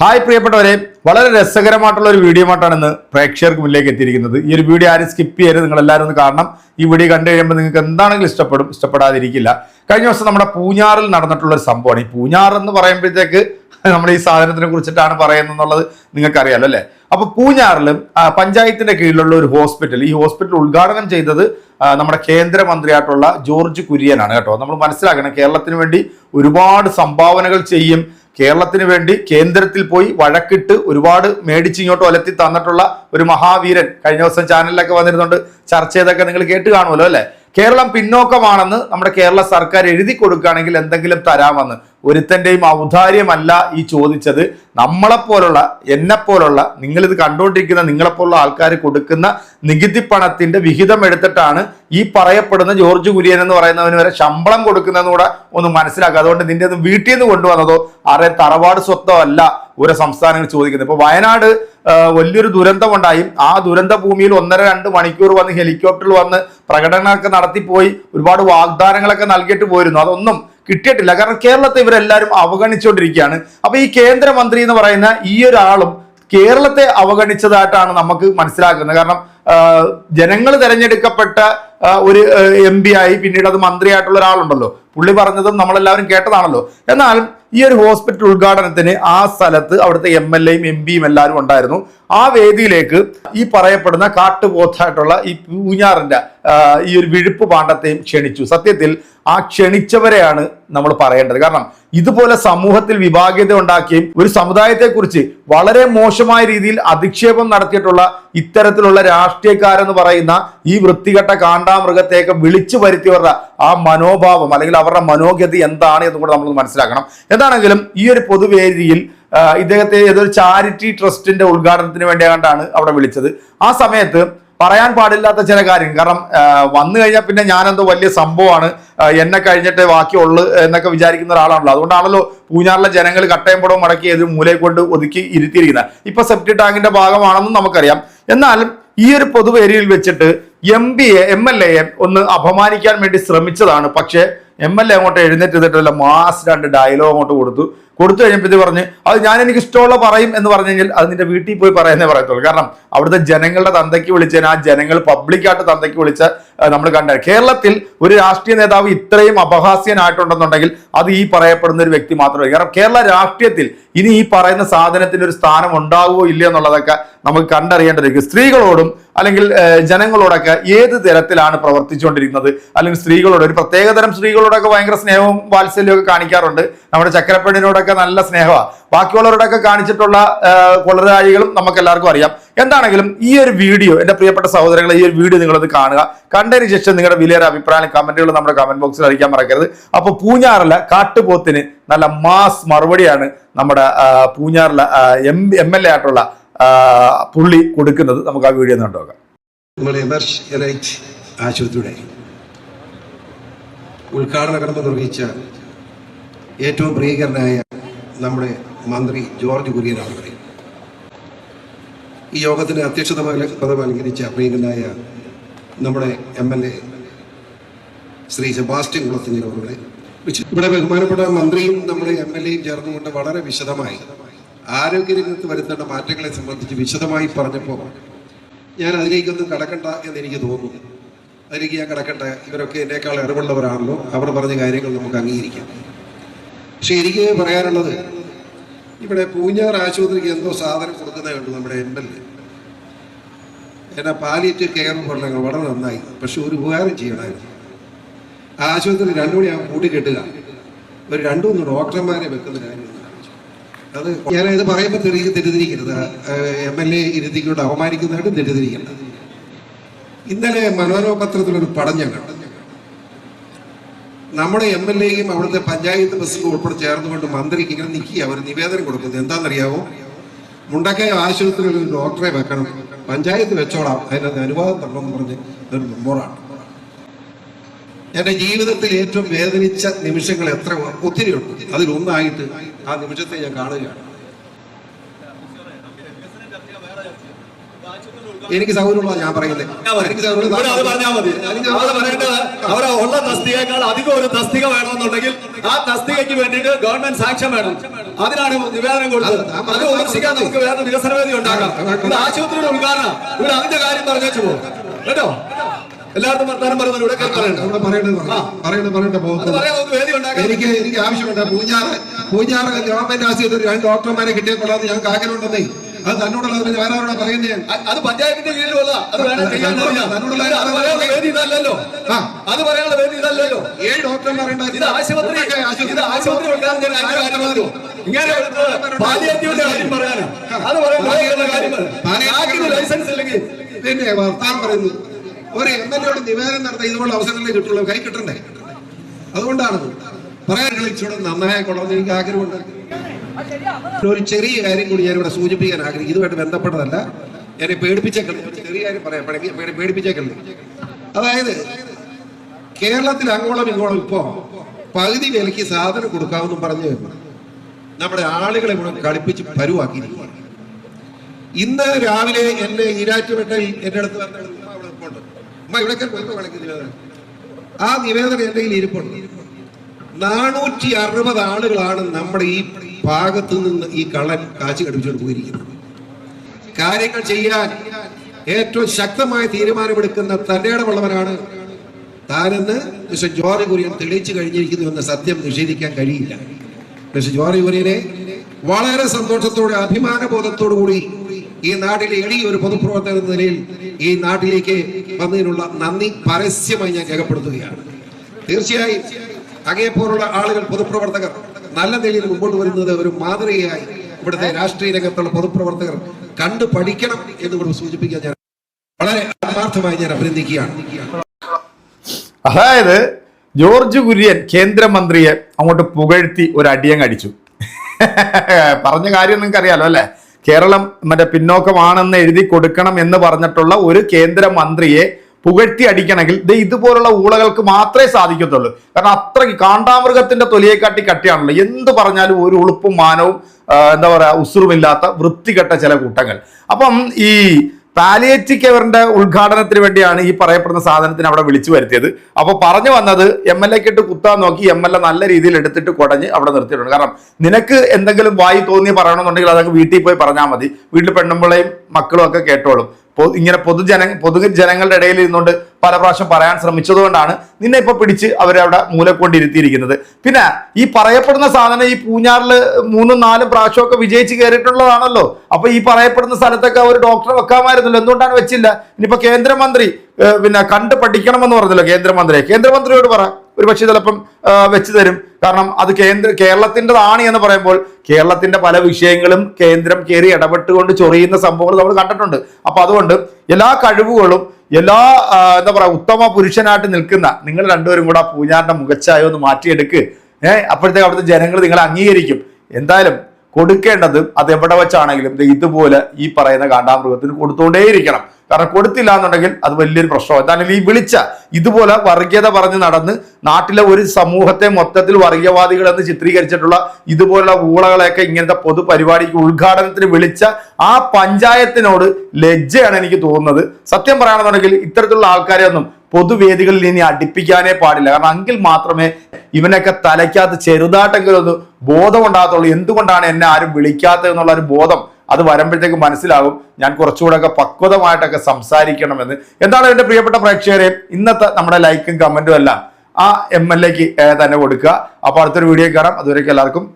Hi പ്രിയപ്പെട്ടവരെ വളരെ രസകരമായിട്ടുള്ള ഒരു വീഡിയോ ആയിട്ടാണ് ഇന്ന് പ്രേക്ഷകർക്ക് മുന്നിലേക്ക് എത്തിയിരിക്കുന്നത്. ഈ ഒരു വീഡിയോ ആരും സ്കിപ്പ് ചെയ്യരുത് നിങ്ങൾ എല്ലാവരും ഒന്ന് കാണണം. ഈ വീഡിയോ കണ്ടു കഴിയുമ്പോൾ നിങ്ങൾക്ക് എന്താണെങ്കിലും ഇഷ്ടപ്പെടും ഇഷ്ടപ്പെടാതിരിക്കില്ല. കഴിഞ്ഞ ദിവസം നമ്മുടെ പൂഞ്ഞാറിൽ നടന്നിട്ടുള്ള ഒരു സംഭവമാണ്. ഈ പൂഞ്ഞാർ എന്ന് പറയുമ്പോഴത്തേക്ക് നമ്മൾ ഈ സാധനത്തിനെ കുറിച്ചിട്ടാണ് പറയുന്നത് എന്നുള്ളത് നിങ്ങൾക്കറിയാലോ അല്ലേ? അപ്പൊ പൂഞ്ഞാറിലും പഞ്ചായത്തിന്റെ കീഴിലുള്ള ഒരു ഹോസ്പിറ്റൽ ഈ ഹോസ്പിറ്റൽ ഉദ്ഘാടനം ചെയ്തത് നമ്മുടെ കേന്ദ്രമന്ത്രിയായിട്ടുള്ള ജോർജ് കുര്യനാണ് കേട്ടോ. നമ്മൾ മനസ്സിലാക്കണം കേരളത്തിന് വേണ്ടി ഒരുപാട് സംഭാവനകൾ ചെയ്യും കേരളത്തിന് വേണ്ടി കേന്ദ്രത്തിൽ പോയി വഴക്കിട്ട് ഒരുപാട് മേടിച്ച് ഇങ്ങോട്ട് ഒലത്തി തന്നിട്ടുള്ള ഒരു മഹാവീരൻ കഴിഞ്ഞ ദിവസം ചാനലിലൊക്കെ വന്നിരുന്നുണ്ട്. ചർച്ച ചെയ്തൊക്കെ നിങ്ങൾ കേട്ട് കാണുമല്ലോ അല്ലെ? കേരളം പിന്നോക്കമാണെന്ന് നമ്മുടെ കേരള സർക്കാർ എഴുതി കൊടുക്കുകയാണെങ്കിൽ എന്തെങ്കിലും തരാമെന്ന്. ഒരുത്തന്റെയും ഔദാര്യമല്ല ഈ ചോദിച്ചത്. നമ്മളെപ്പോലുള്ള എന്നെപ്പോലുള്ള നിങ്ങളിത് കണ്ടുകൊണ്ടിരിക്കുന്ന നിങ്ങളെപ്പോലുള്ള ആൾക്കാർ കൊടുക്കുന്ന നികുതി പണത്തിന്റെ വിഹിതം എടുത്തിട്ടാണ് ഈ പറയപ്പെടുന്ന ജോർജ് കുര്യൻ എന്ന് പറയുന്നവന് വരെ ശമ്പളം കൊടുക്കുന്നതെന്ന് കൂടെ ഒന്ന് മനസ്സിലാക്കുക. അതുകൊണ്ട് നിന്റെ ഒന്നും വീട്ടിൽ നിന്ന് കൊണ്ടുവന്നതോ ആരെ തറവാട് സ്വത്തോ അല്ല ഓരോ സംസ്ഥാനങ്ങൾ ചോദിക്കുന്നത്. ഇപ്പൊ വയനാട് വലിയൊരു ദുരന്തമുണ്ടായി ആ ദുരന്ത ഭൂമിയിൽ ഒന്നര രണ്ട് മണിക്കൂർ വന്ന് ഹെലികോപ്റ്ററിൽ വന്ന് പ്രകടനമൊക്കെ നടത്തിപ്പോയി. ഒരുപാട് വാഗ്ദാനങ്ങളൊക്കെ നൽകിയിട്ട് പോയിരുന്നു. അതൊന്നും കിട്ടിയിട്ടില്ല. കാരണം കേരളത്തെ ഇവരെല്ലാവരും അവഗണിച്ചുകൊണ്ടിരിക്കുകയാണ്. അപ്പൊ ഈ കേന്ദ്രമന്ത്രി എന്ന് പറയുന്ന ഈ ഒരാളും കേരളത്തെ അവഗണിച്ചതായിട്ടാണ് നമുക്ക് മനസ്സിലാക്കുന്നത് കാരണം ജനങ്ങൾ തെരഞ്ഞെടുക്കപ്പെട്ട ഒരു എം പി ആയി പിന്നീട് അത് മന്ത്രിയായിട്ടുള്ള ഒരാളുണ്ടല്ലോ. പുള്ളി പറഞ്ഞതും നമ്മളെല്ലാവരും കേട്ടതാണല്ലോ. എന്നാൽ ഈ ഒരു ഹോസ്പിറ്റൽ ഉദ്ഘാടനത്തിന് ആ സ്ഥലത്ത് അവിടുത്തെ എം എൽ എയും എം പിയും എല്ലാവരും ഉണ്ടായിരുന്നു. ആ വേദിയിലേക്ക് ഈ പറയപ്പെടുന്ന കാട്ടുപോത്തായിട്ടുള്ള ഈ പൂഞ്ഞാറിന്റെ ഈ ഒരു വിഴുപ്പ് പാണ്ഡത്തെയും ക്ഷണിച്ചു. സത്യത്തിൽ ആ ക്ഷണിച്ചവരെയാണ് നമ്മൾ പറയേണ്ടത്. കാരണം ഇതുപോലെ സമൂഹത്തിൽ വിഭാഗീയത ഉണ്ടാക്കുകയും ഒരു സമുദായത്തെക്കുറിച്ച് വളരെ മോശമായ രീതിയിൽ അധിക്ഷേപം നടത്തിയിട്ടുള്ള ഇത്തരത്തിലുള്ള രാഷ്ട്രീയക്കാരെന്ന് പറയുന്ന ഈ വൃത്തികെട്ട കാണ്ടാമൃഗത്തെയൊക്കെ വിളിച്ചു വരുത്തിയവരുടെ ആ മനോഭാവം അല്ലെങ്കിൽ അവരുടെ മനോഗതി എന്താണ് എന്നും കൂടെ നമ്മൾ മനസ്സിലാക്കണം. എന്താണെങ്കിലും ഈ ഒരു പൊതുവേദിയിൽ ഇദ്ദേഹത്തെ ഏതൊരു ചാരിറ്റി ട്രസ്റ്റിന്റെ ഉദ്ഘാടനത്തിന് വേണ്ടിയാണ്ടാണ് അവിടെ വിളിച്ചത്. ആ സമയത്ത് പറയാൻ പാടില്ലാത്ത ചില കാര്യങ്ങൾ കാരണം വന്നു കഴിഞ്ഞാൽ പിന്നെ ഞാനെന്തോ വലിയ സംഭവമാണ് എന്നെ കഴിഞ്ഞിട്ട് ബാക്കിയുള്ളു എന്നൊക്കെ വിചാരിക്കുന്ന ഒരാളാണല്ലോ. അതുകൊണ്ടാണല്ലോ പൂഞ്ഞാറിലെ ജനങ്ങൾ കട്ടയം പുടവും മടക്കി ഏത് മൂലയെ കൊണ്ട് ഒതുക്കി ഇരുത്തിയിരിക്കുന്നത്. ഇപ്പൊ സെപ്റ്റി ടാങ്കിന്റെ ഭാഗമാണെന്നും നമുക്കറിയാം. എന്നാൽ ഈ ഒരു പൊതുവേരിയിൽ വെച്ചിട്ട് M P A M L എയെ ഒന്ന് അപമാനിക്കാൻ വേണ്ടി ശ്രമിച്ചതാണ്. പക്ഷേ എം എൽ എ അങ്ങോട്ട് എഴുന്നേറ്റ് ചെയ്തിട്ടല്ല മാസ് രണ്ട് ഡയലോഗ് അങ്ങോട്ട് കൊടുത്തു. കൊടുത്തു കഴിഞ്ഞപ്പോഴത്തേക്ക് പറഞ്ഞ് അത് ഞാൻ എനിക്ക് ഇഷ്ടമുള്ള പറയും എന്ന് പറഞ്ഞു കഴിഞ്ഞാൽ അത് നിന്റെ വീട്ടിൽ പോയി പറയുന്നേ പറയത്തുള്ളൂ. കാരണം അവിടുത്തെ ജനങ്ങളുടെ തന്തയ്ക്ക് വിളിച്ചതിന് ആ ജനങ്ങൾ പബ്ലിക്കായിട്ട് തന്തയ്ക്ക് വിളിച്ച നമ്മൾ കണ്ട കേരളത്തിൽ ഒരു രാഷ്ട്രീയ നേതാവ് ഇത്രയും അപഹാസ്യനായിട്ടുണ്ടെന്നുണ്ടെങ്കിൽ അത് ഈ പറയപ്പെടുന്ന ഒരു വ്യക്തി മാത്രമേ കാരണം കേരള രാഷ്ട്രീയത്തിൽ ഇനി ഈ പറയുന്ന സാധനത്തിന് ഒരു സ്ഥാനം ഉണ്ടാവുമോ ഇല്ലയോ എന്നുള്ളതൊക്കെ നമുക്ക് കണ്ടറിയേണ്ടതായിരിക്കും. സ്ത്രീകളോടും അല്ലെങ്കിൽ ജനങ്ങളോടൊക്കെ ഏത് തരത്തിലാണ് പ്രവർത്തിച്ചുകൊണ്ടിരിക്കുന്നത്? അല്ലെങ്കിൽ സ്ത്രീകളോട് ഒരു പ്രത്യേകതരം സ്ത്രീകളോടൊക്കെ ഭയങ്കര സ്നേഹവും വാത്സല്യവും കാണിക്കാറുണ്ട്. നമ്മുടെ ചക്രപ്പെണ്ണിനോടൊക്കെ നല്ല സ്നേഹമാണ് ബാക്കിയുള്ളവരോടൊക്കെ കാണിച്ചിട്ടുള്ള കൊളരാഴികളും നമുക്ക് എല്ലാവർക്കും അറിയാം. എന്താണെങ്കിലും ഈ ഒരു വീഡിയോ എന്റെ പ്രിയപ്പെട്ട സഹോദരങ്ങളെ ഈ ഒരു വീഡിയോ നിങ്ങളത് കാണുക. കണ്ടതിന് ശേഷം നിങ്ങളുടെ വിലയേറെ അഭിപ്രായം കമന്റുകൾ നമ്മുടെ കമന്റ് ബോക്സിൽ അറിയിക്കാൻ മറക്കരുത്. അപ്പോൾ പൂഞ്ഞാറിലെ കാട്ടുപോത്തിന് നല്ല മാസ് മറുപടിയാണ് നമ്മുടെ പൂഞ്ഞാറിലെ എം എം എൽ എ ആയിട്ടുള്ള പുള്ളി കൊടുക്കുന്നത് നമുക്ക് ആ വീഡിയോ എലൈറ്റ് ആശുപത്രിയുടെ ഉദ്ഘാടന കർമ്മം നിർവഹിച്ച ഏറ്റവും പ്രിയകരനായ നമ്മുടെ മന്ത്രി ജോർജ് കുര്യനാണ് ഇവിടെ. ഈ യോഗത്തിന് അധ്യക്ഷത പദ- അലങ്കരിച്ച പ്രിയങ്കനായ നമ്മുടെ M L A Shri Sebastian കുളത്തിന്റെ ഇവിടെ ബഹുമാനപ്പെട്ട മന്ത്രിയും നമ്മുടെ എം എൽ എയും ചേർന്നുകൊണ്ട് വളരെ വിശദമായി ആരോഗ്യരംഗത്ത് വരുത്തേണ്ട മാറ്റങ്ങളെ സംബന്ധിച്ച് വിശദമായി പറഞ്ഞപ്പോൾ ഞാൻ അതിലേക്കൊന്നും കടക്കണ്ട എന്ന് എനിക്ക് തോന്നുന്നു. അതിലേക്ക് ഞാൻ കടക്കണ്ട. ഇവരൊക്കെ എന്നേക്കാൾ അറിവുള്ളവരാണല്ലോ. അവർ പറഞ്ഞ കാര്യങ്ങൾ നമുക്ക് അംഗീകരിക്കാം. പക്ഷെ എനിക്ക് പറയാനുള്ളത് ഇവിടെ പൂഞ്ഞാർ ആശുപത്രിക്ക് എന്തോ സാധനം കൊടുക്കുന്നേ കണ്ടു നമ്മുടെ എം എൽ എ. എന്നാ പാലിയേറ്റീവ് കെയർ പറഞ്ഞ വളരെ നന്നായി. പക്ഷെ ഒരു ഉപകാരം ചെയ്യണമായിരുന്നു. ആശുപത്രി രണ്ടു മണി ആകുമ്പോൾ കൂട്ടി കെട്ടുക ഒരു രണ്ടു മൂന്ന് ഡോക്ടർമാരെ വെക്കുന്ന കാര്യം. അത് ഞാൻ ഇത് പറയുമ്പോൾ തെറി തെറ്റിദ്ധരിക്കരുത്. എം എൽ എ ഇരുത്തിക്കൊണ്ട് അപമാനിക്കുന്നതായിട്ട് തെറ്റിദ്ധരിക്കണ്ട. ഇന്നലെ മനോരമ പത്രത്തിലൊരു പടം ഞാൻ കണ്ടു. നമ്മുടെ എം എൽ എയും അവിടുത്തെ പഞ്ചായത്ത് പ്രസിഡന്റ് ഉൾപ്പെടെ ചേർന്നുകൊണ്ട് മന്ത്രിക്ക് ഇങ്ങനെ നിൽക്കുക അവർ നിവേദനം കൊടുക്കുന്നത് എന്താണെന്നറിയാവോ? മുണ്ടക്കയ ആശുപത്രിയിൽ ഒരു ഡോക്ടറെ വെക്കണം. പഞ്ചായത്ത് വെച്ചോളാം. അതിനകത്ത് അനുവാദം തരണമെന്ന് പറഞ്ഞ് ഒരു മെമ്മോറാണ്. എന്റെ ജീവിതത്തിൽ ഏറ്റവും വേദനിച്ച നിമിഷങ്ങൾ എത്ര ഒത്തിരിയുണ്ട് അതിലൊന്നായിട്ട് ആ നിമിഷത്തെ ഞാൻ കാണുകയാണ്. എനിക്ക് സൗകര്യമുള്ള ഞാൻ പറയുന്നത് എനിക്ക് അവരെ ഉള്ള അധികം ഒരു തസ്തിക വേണമെന്നുണ്ടെങ്കിൽ ആ തസ്തികയ്ക്ക് വേണ്ടിയിട്ട് ഗവൺമെന്റ് സാക്ഷ്യം വേണം. അതിനാണ് നിവേദനം കൊടുത്തത്. അത് നമുക്ക് വേറെ വികസന വേദി ഉണ്ടാക്കാം ഇത് ആശുപത്രിയുടെ ഉദ്ഘാടനം. ഇവിടെ അതിന്റെ കാര്യം പറഞ്ഞു പോകും കേട്ടോ? എല്ലാവർക്കും വർത്താനം പറയുന്നത് ഇവിടെ പറയണ്ട. പറയേണ്ട എനിക്ക് എനിക്ക് ആവശ്യമുണ്ട്. പൂഞ്ഞാറ് പൂഞ്ഞാറ് ഗവൺമെന്റ് ആശുപത്രി രണ്ട് ഡോക്ടർമാരെ കിട്ടിയാൽ കൊള്ളാമെന്ന് ഞങ്ങൾക്ക് ആഗ്രഹമുണ്ടെന്നേ. അത് തന്നോടുള്ള വേറെ ആരോടാ പറയുന്നത് അത് പഞ്ചായത്തിന്റെ കീഴിലുള്ള അത് പറയാനുള്ള വേദി ഇതല്ലല്ലോ. ഏഴ് ഇത് ആശുപത്രി ആശുപത്രി? ഇങ്ങനെ പാലിയേറ്റീവിന്റെ കാര്യം പറയാനോ അത് പറയാൻ ലൈസൻസ് ഇല്ലെങ്കിൽ പിന്നെ വർത്താനം പറയുന്നു. ഒരു എം എൽ എയോട് നിവേദനം നടത്താൻ ഇതുപോലെ അവസരങ്ങളെ കിട്ടുള്ളൂ? കൈ കിട്ടണ്ടേ? അതുകൊണ്ടാണ് പറയാൻ കളിച്ചോടെ നന്നായ കൊള്ളാമെന്ന് എനിക്ക് ആഗ്രഹമുണ്ട്. ഒരു ചെറിയ കാര്യം കൂടി ഞാനിവിടെ സൂചിപ്പിക്കാൻ ആഗ്രഹിക്കും ഇതുമായിട്ട് ബന്ധപ്പെട്ടതല്ല. എന്നെ പേടിപ്പിച്ചേക്കല്ലേ? ചെറിയ കാര്യം പറയാം. പേടിപ്പിച്ചേക്കുന്നു അതായത് കേരളത്തിൽ അങ്ങോളം ഇങ്ങോളം ഇപ്പോ പകുതി വിലയ്ക്ക് സാധനം കൊടുക്കാമെന്നും പറഞ്ഞ് നമ്മുടെ ആളുകളെ മുഴുവൻ കളിപ്പിച്ച് പരുവാക്കിയിരിക്കുകയാണ്. ഇന്ന് രാവിലെ എന്നെ ഈരാറ്റുപേട്ടയിൽ എന്റെ അടുത്ത് വന്ന ഒരു ഇവിടെ ആ നിവേദനം എന്റെ കയ്യിൽ ഇരിപ്പുണ്ട്. നാനൂറ്റി അറുപത് ആളുകളാണ് നമ്മുടെ ഈ ഭാഗത്ത് നിന്ന് ഈ കള്ളൻ കാശ് കടിപ്പിച്ചുകൊണ്ട് പോയിരിക്കുന്നത്. കാര്യങ്ങൾ ചെയ്യാൻ ഏറ്റവും ശക്തമായ തീരുമാനമെടുക്കുന്ന തന്റെ ഇടമുള്ളവരാണ് താനെന്ന് മിസ്റ്റർ ജോർജ് കുര്യൻ തെളിയിച്ചു കഴിഞ്ഞിരിക്കുന്നു എന്ന സത്യം നിഷേധിക്കാൻ കഴിയില്ല. മിസ്റ്റർ ജോർജ് കുര്യനെ വളരെ സന്തോഷത്തോടെ അഭിമാനബോധത്തോടു കൂടി ഈ നാട്ടിലെ എളിയ ഒരു പൊതുപ്രവർത്തകൻ എന്ന നിലയിൽ ഈ നാട്ടിലേക്ക് വന്നതിനുള്ള നന്ദി പരസ്യമായി ഞാൻ രേഖപ്പെടുത്തുകയാണ്. തീർച്ചയായും അങ്ങേപ്പോലുള്ള ആളുകൾ പൊതുപ്രവർത്തകർ നല്ല നിലയിൽ മുമ്പോട്ട് വരുന്നത് ഒരു മാതൃകയായി ഇവിടുത്തെ രാഷ്ട്രീയ രംഗത്തുള്ള പൊതുപ്രവർത്തകർ കണ്ടു പഠിക്കണം എന്ന് കൂടി സൂചിപ്പിക്കാൻ ഞാൻ വളരെ ആത്മാർത്ഥമായി ഞാൻ അഭിനന്ദിക്കുകയാണ്. അതായത് ജോർജ് കുര്യൻ കേന്ദ്രമന്ത്രിയെ അങ്ങോട്ട് പുകഴ്ത്തി ഒരു അടിയങ്ങടിച്ചു പറഞ്ഞ കാര്യം നിങ്ങൾക്ക് അറിയാലോ അല്ലെ? കേരളം മറ്റേ പിന്നോക്കമാണെന്ന് എഴുതി കൊടുക്കണം എന്ന് പറഞ്ഞിട്ടുള്ള ഒരു കേന്ദ്രമന്ത്രിയെ പുകഴ്ത്തി അടിക്കണമെങ്കിൽ ഇത് ഇതുപോലുള്ള ഊളകൾക്ക് മാത്രമേ സാധിക്കത്തുള്ളൂ. കാരണം അത്രയ്ക്ക് കാണ്ടാമൃഗത്തിന്റെ തൊലിയെക്കാട്ടി കട്ടിയാണല്ലോ. എന്ത് പറഞ്ഞാലും ഒരു ഉളുപ്പും മാനവും എന്താ പറയാ ഉസുറുമില്ലാത്ത വൃത്തികെട്ട ചില കൂട്ടങ്ങൾ. അപ്പം ഈ പാലിയേറ്റീവ് കെയറിന്റെ ഉദ്ഘാടനത്തിന് വേണ്ടിയാണ് ഈ പറയപ്പെടുന്ന സാധനത്തിന് അവിടെ വിളിച്ചു വരുത്തിയത്. അപ്പോൾ പറഞ്ഞു വന്നത് എം എൽ എക്ക് ഇട്ട് കുത്താൻ നോക്കി എം എൽ എ നല്ല രീതിയിൽ എടുത്തിട്ട് കുടഞ്ഞ് അവിടെ നിർത്തിയിട്ടുണ്ട്. കാരണം നിനക്ക് എന്തെങ്കിലും വായി തോന്നി പറയണമെന്നുണ്ടെങ്കിൽ അതൊക്കെ വീട്ടിൽ പോയി പറഞ്ഞാൽ മതി. വീട്ടിൽ പെണ്ണുമ്പിളയും മക്കളും ഒക്കെ കേട്ടോളും. ഇങ്ങനെ പൊതുജന പൊതു ജനങ്ങളുടെ ഇടയിൽ ഇരുന്നുകൊണ്ട് പല പ്രാവശ്യം പറയാൻ ശ്രമിച്ചതുകൊണ്ടാണ് നിന്നെ ഇപ്പൊ പിടിച്ച് അവരവിടെ മൂലക്കൊണ്ടിരുത്തിയിരിക്കുന്നത്. പിന്നെ ഈ പറയപ്പെടുന്ന സാധനം ഈ പൂഞ്ഞാറിൽ മൂന്നും നാലും പ്രാവശ്യമൊക്കെ വിജയിച്ച് കയറിയിട്ടുള്ളതാണല്ലോ. അപ്പൊ ഈ പറയപ്പെടുന്ന സ്ഥലത്തൊക്കെ ഒരു ഡോക്ടറെ വെക്കാമായിരുന്നല്ലോ. എന്തുകൊണ്ടാണ് വെച്ചില്ല? ഇനിയിപ്പോ കേന്ദ്രമന്ത്രി പിന്നെ കണ്ട് പഠിക്കണമെന്ന് പറഞ്ഞല്ലോ കേന്ദ്രമന്ത്രിയെ. കേന്ദ്രമന്ത്രിയോട് പറ. ഒരു പക്ഷേ ചിലപ്പം വെച്ച് തരും. കാരണം അത് കേന്ദ്ര കേരളത്തിന്റെതാണ് എന്ന് പറയുമ്പോൾ കേരളത്തിന്റെ പല വിഷയങ്ങളും കേന്ദ്രം കയറി ഇടപെട്ടുകൊണ്ട് ചൊറിയുന്ന സംഭവങ്ങൾ നമ്മൾ കണ്ടിട്ടുണ്ട്. അപ്പോൾ അതുകൊണ്ട് എല്ലാ കഴിവുകളും എല്ലാ എന്താ പറയാ ഉത്തമ പുരുഷനായിട്ട് നിൽക്കുന്ന നിങ്ങൾ രണ്ടുപേരും കൂടെ പൂഞ്ഞാറിന്റെ മുഖച്ചായ ഒന്ന് മാറ്റിയെടുക്ക്. ഏഹ് അപ്പോഴത്തേക്ക് അവിടുത്തെ ജനങ്ങൾ നിങ്ങളെ അംഗീകരിക്കും. എന്തായാലും കൊടുക്കേണ്ടത് അത് എവിടെ വെച്ചാണെങ്കിലും ഇതുപോലെ ഈ പറയുന്ന കാണ്ടാമൃഗത്തിന് കൊടുത്തുകൊണ്ടേയിരിക്കണം കാരണം കൊടുത്തില്ല എന്നുണ്ടെങ്കിൽ അത് വലിയൊരു പ്രശ്നമാണ് എന്താണെങ്കിൽ ഈ വിളിച്ച ഇതുപോലെ വർഗീയത പറഞ്ഞ് നടന്ന് നാട്ടിലെ ഒരു സമൂഹത്തെ മൊത്തത്തിൽ വർഗീയവാദികൾ എന്ന് ചിത്രീകരിച്ചിട്ടുള്ള ഇതുപോലുള്ള ഊളകളെയൊക്കെ ഇങ്ങനത്തെ പൊതുപരിപാടിക്ക് ഉദ്ഘാടനത്തിന് വിളിച്ച ആ പഞ്ചായത്തിനോട് ലജ്ജയാണ് എനിക്ക് തോന്നുന്നത്. സത്യം പറയുകയാണെന്നുണ്ടെങ്കിൽ ഇത്തരത്തിലുള്ള ആൾക്കാരെ ഒന്നും പൊതുവേദികളിൽ ഇനി അടിപ്പിക്കാനേ പാടില്ല. കാരണം എങ്കിൽ മാത്രമേ ഇവനൊക്കെ തലയ്ക്കകത്ത് ചെറുതായിട്ടെങ്കിലും ഒന്ന് ബോധം ഉണ്ടാകത്തുള്ളൂ എന്തുകൊണ്ടാണ് എന്നെ ആരും വിളിക്കാത്തത് എന്നുള്ള ഒരു ബോധം അത് വരുമ്പോഴത്തേക്ക് മനസ്സിലാകും. ഞാൻ കുറച്ചുകൂടെ ഒക്കെ പക്വതമായിട്ടൊക്കെ സംസാരിക്കണമെന്ന്. എന്താണ് എന്റെ പ്രിയപ്പെട്ട പ്രേക്ഷകരെ? ഇന്നത്തെ നമ്മുടെ ലൈക്കും കമന്റും എല്ലാം ആ എം എൽ എക്ക് തന്നെ കൊടുക്കുക. അപ്പോൾ അടുത്തൊരു വീഡിയോ കാണാം. അതുവരേക്കും എല്ലാവർക്കും